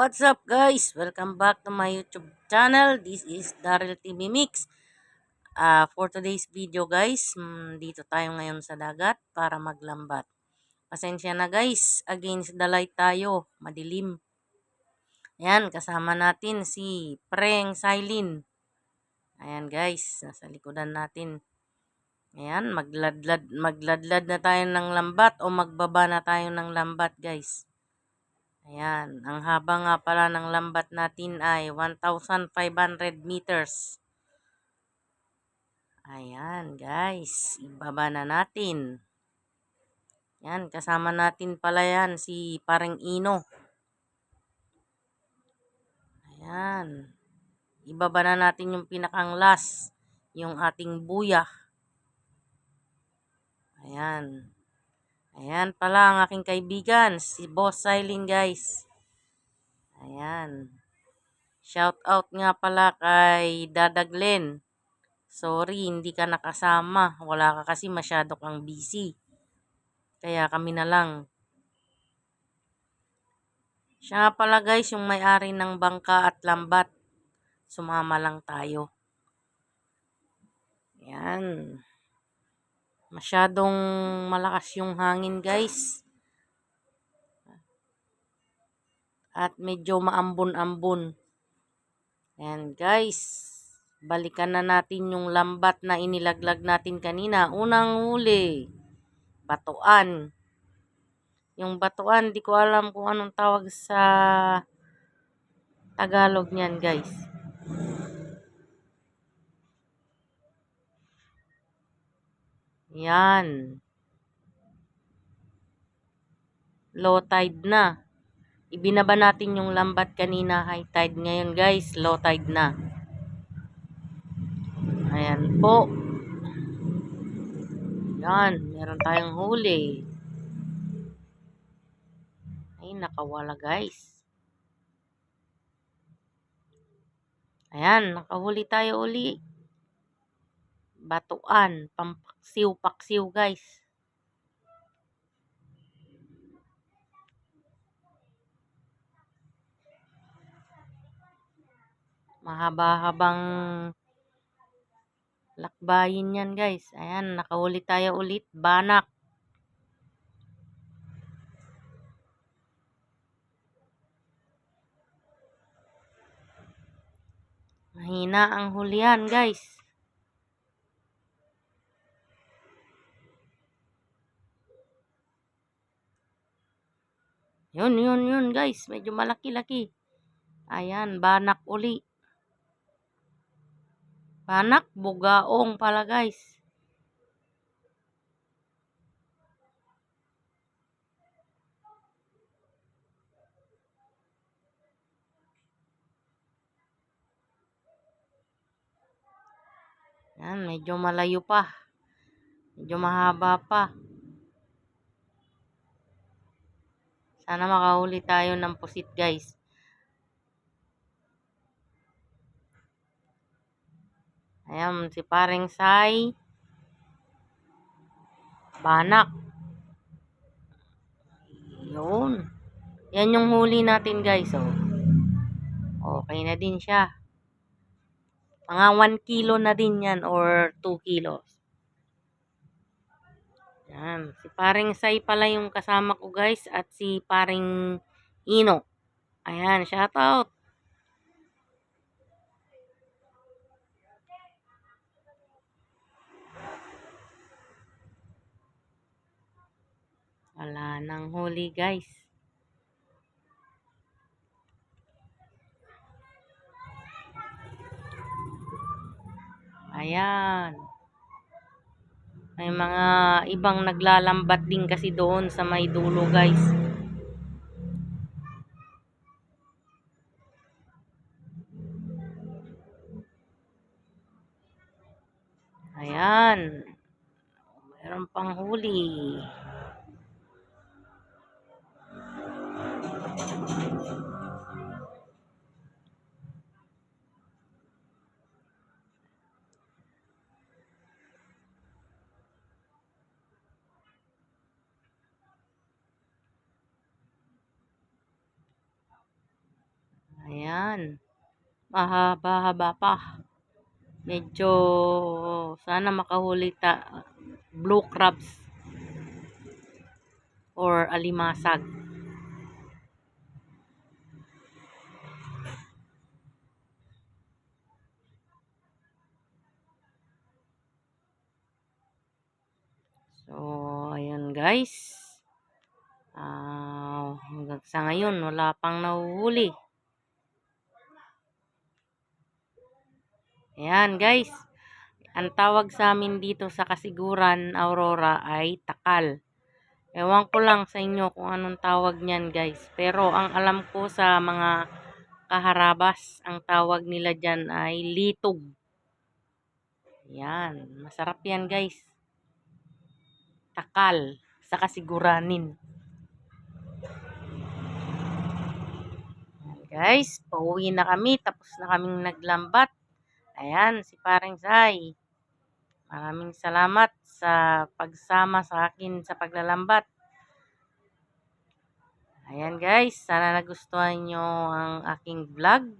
What's up guys? Welcome back to my YouTube channel. This is Daryl TV Mix. Ah, for today's video guys, mm, dito tayo ngayon sa dagat para maglambat. Pasensya na guys, against the light tayo, madilim. Ayan, kasama natin si Preng Silin. Ayan guys, nasa likodan natin. Ayan, magladlad, magladlad na tayo ng lambat o magbaba na tayo ng lambat guys. Ayan, ang haba nga pala ng lambat natin ay 1,500 meters. Ayan, guys, ibaba na natin. Yan, kasama natin pala yan si Pareng Ino. Ayan. Ibaba na natin yung pinakang last, yung ating buya. Ayan. Ayan pala ang aking kaibigan, si Boss Silin guys. Ayan. Shout out nga pala kay Dada Glenn. Sorry, hindi ka nakasama. Wala ka kasi masyado kang busy. Kaya kami na lang. Siya nga pala guys, yung may-ari ng bangka at lambat. Sumama lang tayo. Ayan. Masyadong malakas yung hangin guys. At medyo maambon-ambon. Ayan guys. Balikan na natin yung lambat na inilaglag natin kanina. Unang huli. Batuan. Yung batuan, di ko alam kung anong tawag sa Tagalog niyan guys. Yan. Low tide na. Ibinaba natin yung lambat kanina high tide. Ngayon guys, low tide na. Ayan po. Yan. Meron tayong huli. Ay, nakawala guys. Ayan, nakahuli tayo uli. Batuan, pampaksiw-paksiw guys. Mahaba-habang lakbayin yan guys. Ayan, nakahuli tayo ulit. Banak. Mahina ang hulihan guys. Yun, yun, yun guys. Medyo malaki-laki. Ayan, banak uli. Banak, bugaong pala guys. Yan, medyo malayo pa. Medyo mahaba pa. Sana makahuli tayo ng pusit guys. Ayan, si paring Sai. Banak. Yun. Yan yung huli natin guys. Oh. Okay na din siya. Mga 1 kilo na din yan or 2 kilos. Yan. Si paring Sai pala yung kasama ko guys at si paring Ino. Ayan, shout out. Wala nang huli guys. Ayan. May mga ibang naglalambat din kasi doon sa may dulo guys. Ayan. Meron pang huli. Ayan. Mahaba-haba pa. Medyo sana makahuli ta blue crabs or alimasag. So, ayan guys. Ah, hanggang sa ngayon wala pang nahuhuli. Ayan guys. Ang tawag sa amin dito sa Kasiguran, Aurora ay takal. Ewan ko lang sa inyo kung anong tawag niyan guys. Pero ang alam ko sa mga kaharabas, ang tawag nila dyan ay litog. Yan. Masarap yan guys. Takal. Sa kasiguranin. Guys, pauwi na kami. Tapos na kaming naglambat. Ayan, si Pareng Sai. Maraming salamat sa pagsama sa akin sa paglalambat. Ayan guys, sana nagustuhan nyo ang aking vlog.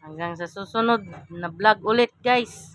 Hanggang sa susunod na vlog ulit guys.